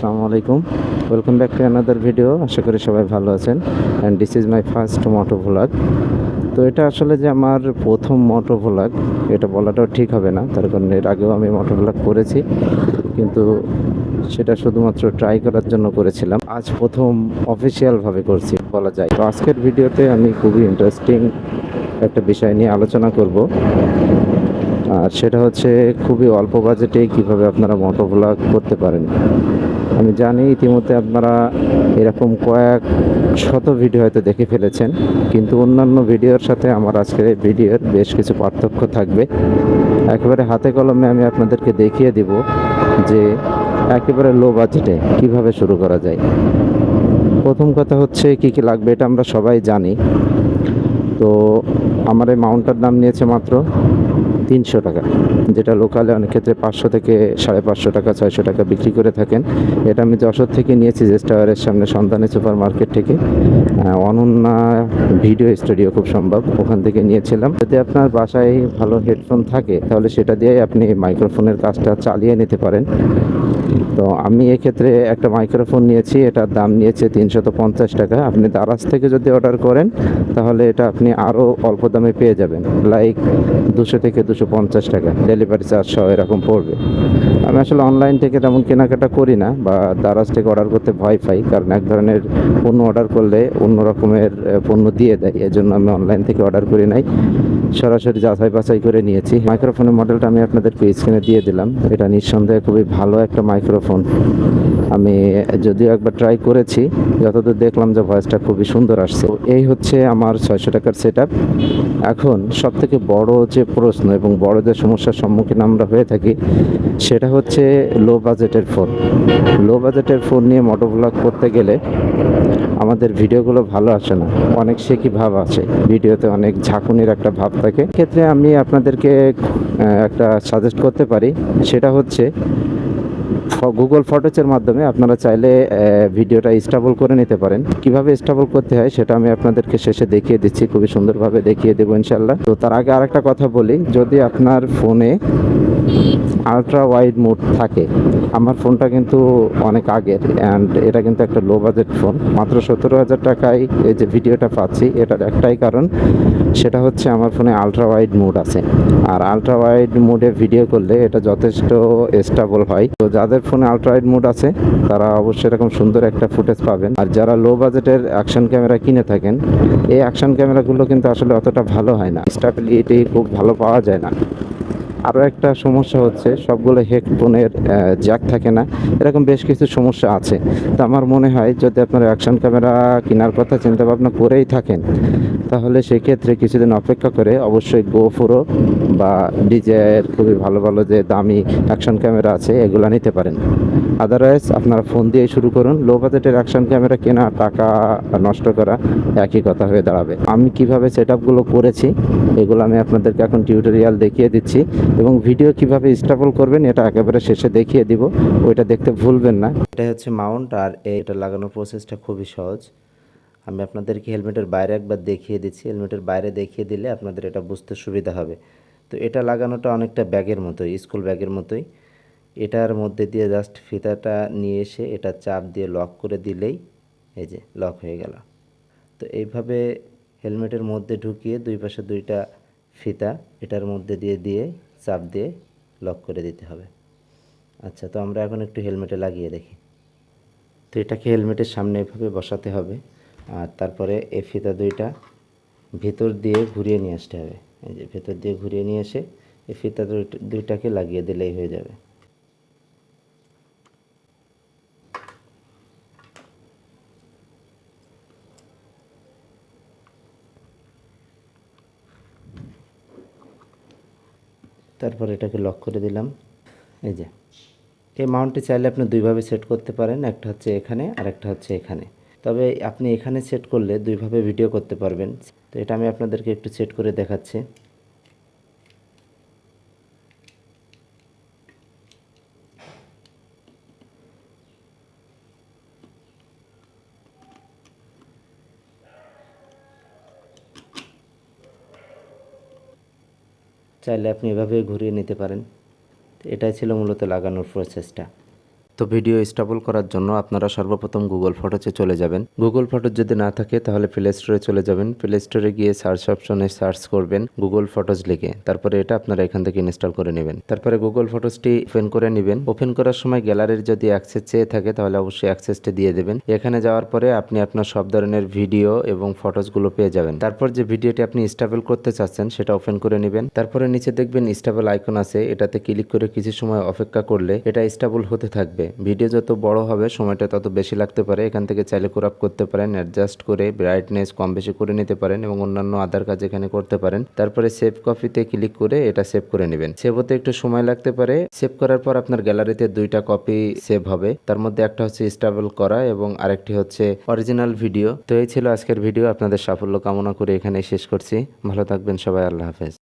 আসসালামু আলাইকুম। Welcome back to another video আশা করি সবাই ভালো আছেন। And this is my first moto vlog তো এটা আসলে যে আমার প্রথম মোটো ভ্লগ এটা বলাটাও ঠিক হবে না। তার কারণ এর আগেও আমি মোটো ভ্লগ করেছি। কিন্তু সেটা শুধুমাত্র ট্রাই করার জন্য করেছিলাম। আজ প্রথম অফিসিয়ালভাবে করছি, বলা যায়। তো আজকের ভিডিওতে আমি খুবই ইন্টারেস্টিং একটা বিষয় নিয়ে আলোচনা করব। আর সেটা হচ্ছে খুবই অল্প বাজেটে কীভাবে আপনারা মোটো ভ্লগ করতে পারেন। আমি জানি ইতিমধ্যে আপনারা এরকম কয়েক শত ভিডিও হয়তো দেখে ফেলেছেন, কিন্তু অন্যান্য ভিডিওর সাথে আমার আজকের এই ভিডিওর বেশ কিছু পার্থক্য থাকবে। একেবারে হাতে কলমে আমি আপনাদেরকে দেখিয়ে দিব যে একেবারে লো বাজেটে কীভাবে শুরু করা যায়। প্রথম কথা হচ্ছে কি কি লাগবে এটা আমরা সবাই জানি। তো আমার এই মাউন্টটার দাম নিয়েছে মাত্র তিনশো টাকা, যেটা লোকালে অনেক ক্ষেত্রে পাঁচশো থেকে সাড়ে পাঁচশো টাকা, ছয়শো টাকা বিক্রি করে থাকেন। এটা আমি যশোর থেকে নিয়েছি জেস্টাওয়ারের সামনে সন্তানী সুপার মার্কেট থেকে অনন্যা ভিডিও স্টুডিও খুব সম্ভব, ওখান থেকে নিয়েছিলাম। যদি আপনার বাসায় ভালো হেডফোন থাকে, তাহলে সেটা দিয়েই আপনি মাইক্রোফোনের কাজটা চালিয়ে নিতে পারেন। তো আমি এক্ষেত্রে একটা মাইক্রোফোন নিয়েছি, এটার দাম নিয়েছে তিনশত পঞ্চাশ টাকা। আপনি দারাজ থেকে যদি অর্ডার করেন, তাহলে এটা আপনি আরও অল্প দামে পেয়ে যাবেন। লাইক দুশো থেকে দুশো পঞ্চাশ টাকা। ডেলিভারি চার্জ সহ এরকম পড়বে। আমি আসলে অনলাইন থেকে তেমন কেনাকাটা করি না, বা দারাজ থেকে অর্ডার করতে ভয় পাই। কারণ এক ধরনের পণ্য অর্ডার করলে অন্য রকমের পণ্য দিয়ে দেয়। এজন্য আমি অনলাইন থেকে অর্ডার করি নাই। সরাসরি যাচাই বাছাই করে নিয়েছি। মাইক্রোফোনের মডেলটা আমি আপনাদেরকে কিনে দিয়ে দিলাম। এটা নিঃসন্দেহে খুবই ভালো একটা মাইক্রোফোন। আমি যদিও একবার ট্রাই করেছি, যতদূর দেখলাম যে ভয়েসটা খুবই সুন্দর আসছে। এই হচ্ছে আমার ছয়শো টাকার সেট এখন সব থেকে বড় যে প্রশ্ন এবং বড় যে সমস্যার সম্মুখীন আমরা হয়ে থাকি, সেটা হচ্ছে লো বাজেটের ফোন লো বাজেটের ফোন নিয়ে মোটো ব্লগ করতে গেলে আমাদের ভিডিওগুলো ভালো আসে না। অনেক কি ভাব আছে? ভিডিওতে অনেক ঝাঁকুনির একটা ভাব থাকে। ক্ষেত্রে আমি আপনাদেরকে একটা সাজেস্ট করতে পারি। সেটা হচ্ছে গুগল ফটোসের মাধ্যমে আপনারা চাইলে ভিডিওটা স্টাবল করে নিতে পারেন। কীভাবে স্টাবল করতে হয় সেটা আমি আপনাদেরকে শেষে দেখিয়ে দিচ্ছি, খুবই সুন্দরভাবে দেখিয়ে দেবো ইনশাল্লাহ তো তার আগে আরেকটা কথা বলি, যদি আপনার ফোনে আলট্রা ওয়াইড মোড থাকে, আমার ফোনটা কিন্তু অনেক আগের অ্যান্ড এটা কিন্তু একটা লো বাজেট ফোন মাত্র সতেরো হাজার টাকায় এই যে ভিডিওটা পাচ্ছি, এটার একটাই কারণ, সেটা হচ্ছে আমার ফোনে আলট্রা ওয়াইড মোড আছে। আর আলট্রা ওয়াইড মোডে ভিডিও করলে এটা যথেষ্ট স্টেবল হয়। তো যাদের ফোনে আলট্রাইড মোড আছে, তারা অবশ্যই এরকম সুন্দর একটা ফুটেজ পাবেন। আর যারা লো বাজেটের অ্যাকশন ক্যামেরা কিনে থাকেন, এই অ্যাকশন ক্যামেরাগুলো কিন্তু আসলে অতটা ভালো হয় না। স্টেবিলিটি খুব ভালো পাওয়া যায় না। আরও একটা সমস্যা হচ্ছে, সবগুলো হেডফোনের জ্যাক থাকে না। এরকম বেশ কিছু সমস্যা আছে। তো আমার মনে হয় যদি আপনারা অ্যাকশন ক্যামেরা কেনার কথা চিন্তা ভাবনা করেই থাকেন, তাহলে সেক্ষেত্রে কিছুদিন অপেক্ষা করে অবশ্যই গো প্রো বা ডিজের খুবই ভালো ভালো যে দামি অ্যাকশন ক্যামেরা আছে, এগুলো নিতে পারেন। আদারওয়াইজ আপনারা ফোন দিয়ে শুরু করুন। লো বাজেটের অ্যাকশন ক্যামেরা কেনা, টাকা নষ্ট করা একই কথা হয়ে দাঁড়াবে। আমি কীভাবে সেট আপগুলো করেছি, এগুলো আমি আপনাদেরকে এখন টিউটোরিয়াল দেখিয়ে দিচ্ছি। এবং ভিডিও কীভাবে স্টেবল করবেন এটা একেবারে শেষে দেখিয়ে দিব। ওইটা দেখতে ভুলবেন না। এটা হচ্ছে মাউন্ট আর এটা লাগানোর প্রসেসটা খুবই সহজ। আমি আপনাদেরকে হেলমেটের বাইরে একবার দেখিয়ে দিচ্ছি। হেলমেটের বাইরে দেখিয়ে দিলে আপনাদের এটা বুঝতে সুবিধা হবে। তো এটা লাগানোটা অনেকটা ব্যাগের মতোই স্কুল ব্যাগের মতোই। এটার মধ্যে দিয়ে জাস্ট ফিতাটা নিয়ে এসে এটা চাপ দিয়ে লক করে দিলেই এই যে লক হয়ে গেল। তো এইভাবে হেলমেটের মধ্যে ঢুকিয়ে দুই পাশে দুইটা ফিতা এটার মধ্যে দিয়ে দিয়ে চাপ দিয়ে লক করে দিতে হবে। আচ্ছা তো আমরা এখন একটু হেলমেটে লাগিয়ে দেখি। তো এটাকে হেলমেটের সামনে এভাবে বসাতে হবে আর তারপরে এ ফিতা দুইটা ভেতর দিয়ে ঘুরিয়ে নিয়ে আসতে হবে। এই যে ভেতর দিয়ে ঘুরিয়ে নিয়ে এসে এ ফিতা দুইটা- দুইটাকে লাগিয়ে দিলেই হয়ে যাবে। তারপর এটাকে লক করে দিলাম। এই যে, এই মাউন্টটি চাইলে আপনি দুইভাবে সেট করতে পারেন, একটা হচ্ছে এখানে আর একটা হচ্ছে এখানে। তবে আপনি এখানে সেট করলে দুইভাবে ভিডিও করতে পারবেন। তো এটা আমি আপনাদেরকে একটু সেট করে দেখাচ্ছি। চাইলে আপনি এভাবে ঘুরিয়ে নিতে পারেন। এটাই ছিল মূলত লাগানোর প্রসেসটা তো ভিডিও স্টাবল করার জন্য আপনারা সর্বপ্রথম গুগল ফটোতে চলে যাবেন। গুগল ফটো যদি না থাকে, তাহলে প্লে স্টোরে চলে যাবেন। প্লে স্টোরে গিয়ে সার্চ অপশনে সার্চ করবেন গুগল ফটোজ লিখে। তারপরে এটা আপনারা এখান থেকে ইনস্টল করে নেবেন। তারপরে গুগল ফটোসটি ওপেন করে নেবেন। ওপেন করার সময় গ্যালারির যদি অ্যাক্সেস চেয়ে থাকে, তাহলে অবশ্যই অ্যাক্সেসটি দিয়ে দেবেন। এখানে যাওয়ার পরে আপনি আপনার সব ধরনের ভিডিও এবং ফটোসগুলো পেয়ে যাবেন। তারপর যে ভিডিওটি আপনি স্টেবল করতে চাচ্ছেন, সেটা ওপেন করে নেবেন। তারপরে নিচে দেখবেন স্টাবল আইকন আছে। এটাতে ক্লিক করে কিছু সময় অপেক্ষা করলে এটা স্টাবল হতে থাকবে। ভিডিও যত বড় হবে, সময়টা তত বেশি লাগতে পারে। এখান থেকে চাইলে ক্রপ করতে পারেন অ্যাডজাস্ট করে ব্রাইটনেস কম বেশি করে নিতে পারেন এবং অন্যান্য আদার কাজ এখানে করতে পারেন। তারপরে সেভ কপিতে ক্লিক করে এটা সেভ করে নেবেন। সেভ হতে একটু সময় লাগতে পারে। সেভ করার পর আপনার গ্যালারিতে দুইটা কপি সেভ হবে। তার মধ্যে একটা হচ্ছে স্টেবল করা এবং আরেকটি হচ্ছে অরিজিনাল ভিডিও তো এই ছিল আজকের ভিডিও আপনাদের সাফল্য কামনা করে এখানে শেষ করছি। ভালো থাকবেন সবাই। আল্লাহ হাফেজ।